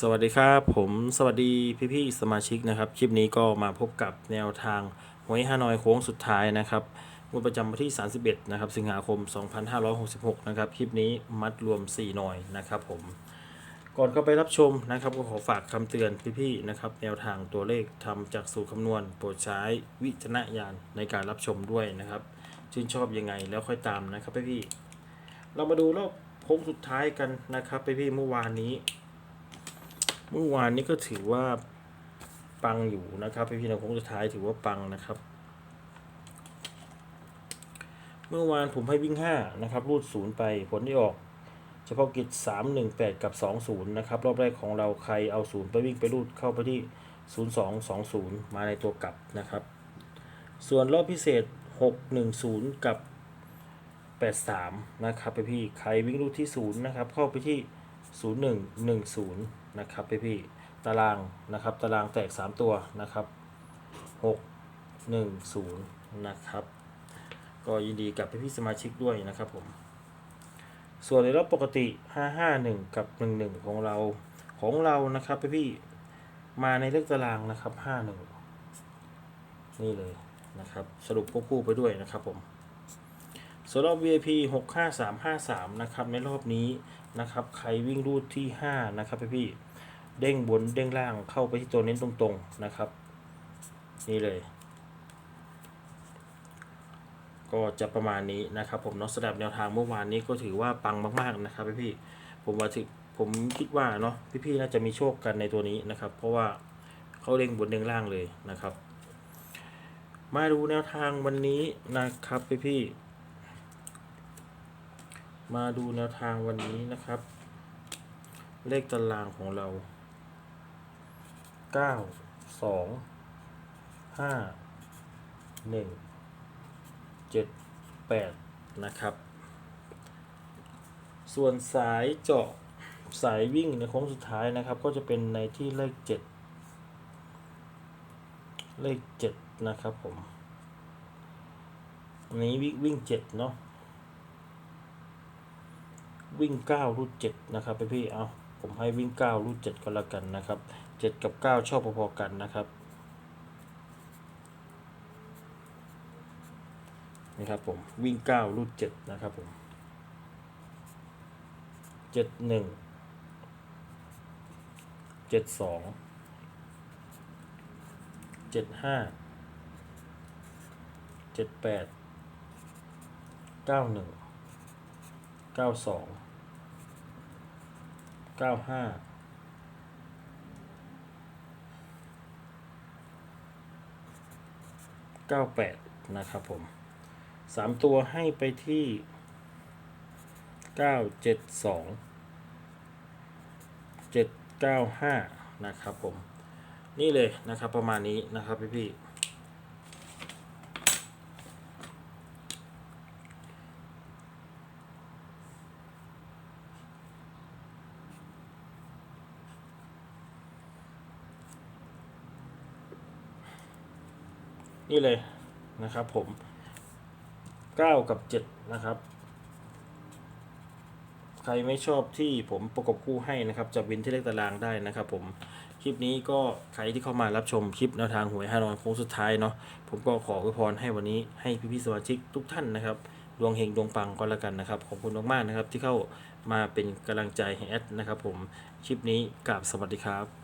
สวัสดีครับผมสวัสดีพี่ๆสมาชิกนะครับ คลิปนี้ก็มาพบกับแนวทางหวยฮานอยโค้งสุดท้ายนะครับงวดประจำวันที่ 31 นะครับ สิงหาคม 2566 นะครับ คลิปนี้มัดรวม 4 หน่อยนะครับผม ก่อนเข้าไปรับชมนะครับ ก็ขอฝากคำเตือนพี่ๆนะครับ แนวทางตัวเลขทำจากสูตรคำนวณ โปรดใช้วิจารณญาณในการรับชมด้วยนะครับ ชื่นชอบยังไงแล้วค่อยตามนะครับพี่ๆเรามาดูรอบโค้งสุดท้ายกันนะครับพี่ๆเมื่อวานนี้ เมื่อวานนี้ก็ถือว่าปังอยู่นะครับพี่พี่น้องคงสุดท้ายถือว่าปังนะครับ เมื่อวานผมให้วิ่ง5นะครับรูดศูนย์ไปผลที่ออก เฉพาะกิจ 3 1 8 กับ 20 นะครับ รอบแรกของเราใครเอาศูนย์ไปวิ่งไปรูดเข้าไปที่ 0220 มาในตัวกลับนะครับ ส่วนรอบพิเศษ 610 กับ 83 นะครับพี่พี่ใครวิ่งรูดที่ 0 นะครับ เข้าไปที่ 0110 นะครับพี่พี่ตารางนะครับตารางแตก 3 ตัวนะครับ 610 นะครับ ก็ยินดีกับพี่พี่สมาชิกด้วยนะครับผม ส่วนในรอบปกติ 551 กับ 11 ของเราของเรานะครับพี่พี่มาในเลขตารางนะครับ 51 นี่เลยนะครับ สรุปควบคู่ไปด้วยนะครับผม ส่วนรอบ VIP 65353 นะครับ ในรอบนี้นะครับ ใครวิ่งรูดที่ 5 นะครับพี่พี่เด้งบนเด้งล่างเข้าไปที่ตัวเน้นตรงๆนะครับ นี่เลย ก็จะประมาณนี้นะครับ ผมเนาะสำหรับแนวทางเมื่อวานนี้ก็ถือว่าปังมากๆนะครับพี่พี่ผมว่าถึงผมคิดว่าเนาะพี่พี่ๆน่าจะมีโชคกันในตัวนี้นะครับ เพราะว่าเขาเด้งบนเด้งล่างเลยนะครับ มาดูแนวทางวันนี้นะครับพี่พี่ๆ มาดูแนวทางวันนี้นะครับ เลขตารางของเรา 9 2 5 1 7 8 นะครับ ส่วนสายเจาะสายวิ่งในโค้งสุดท้ายนะครับ ก็จะเป็นในที่เลข 7 เลข 7 นะครับผม อันนี้วิ่งวิ่ง 7 เนาะ วิ่ง9รูด7นะครับพี่พี่เอาผมให้วิ่ง9รูด7ก็แล้วกันนะครับ7กับ9ชอบพอๆกันนะครับนี่ครับผมวิ่ง9รูด7นะครับผม7 1 7 2 7 5 7 8 9 1 9 2 9 5 9 8น 95เก้าแปดนะครับผมสามตัวให้ไปที่เก้าเจ็ดสองเจ็ดเก้าห้านะครับผม นี่เลยนะครับประมาณนี้นะครับพี่พี่ นี่เลยนะครับผม 9 กับ 7 นะครับ ใครไม่ชอบที่ผมประกบคู่ให้นะครับจะวินที่เลขตารางได้นะครับผมคลิปนี้ก็ใครที่เข้ามารับชมคลิปแนวทางหวยฮานอยโค้งสุดท้ายเนาะผมก็ขออวยพรให้วันนี้ให้พี่ๆสมาชิกทุกท่านนะครับดวงเฮงดวงปังก็แล้วกันนะครับ ขอบคุณมากๆนะครับที่เข้ามาเป็นกำลังใจให้แอดนะครับผมคลิปนี้กราบสวัสดีครับ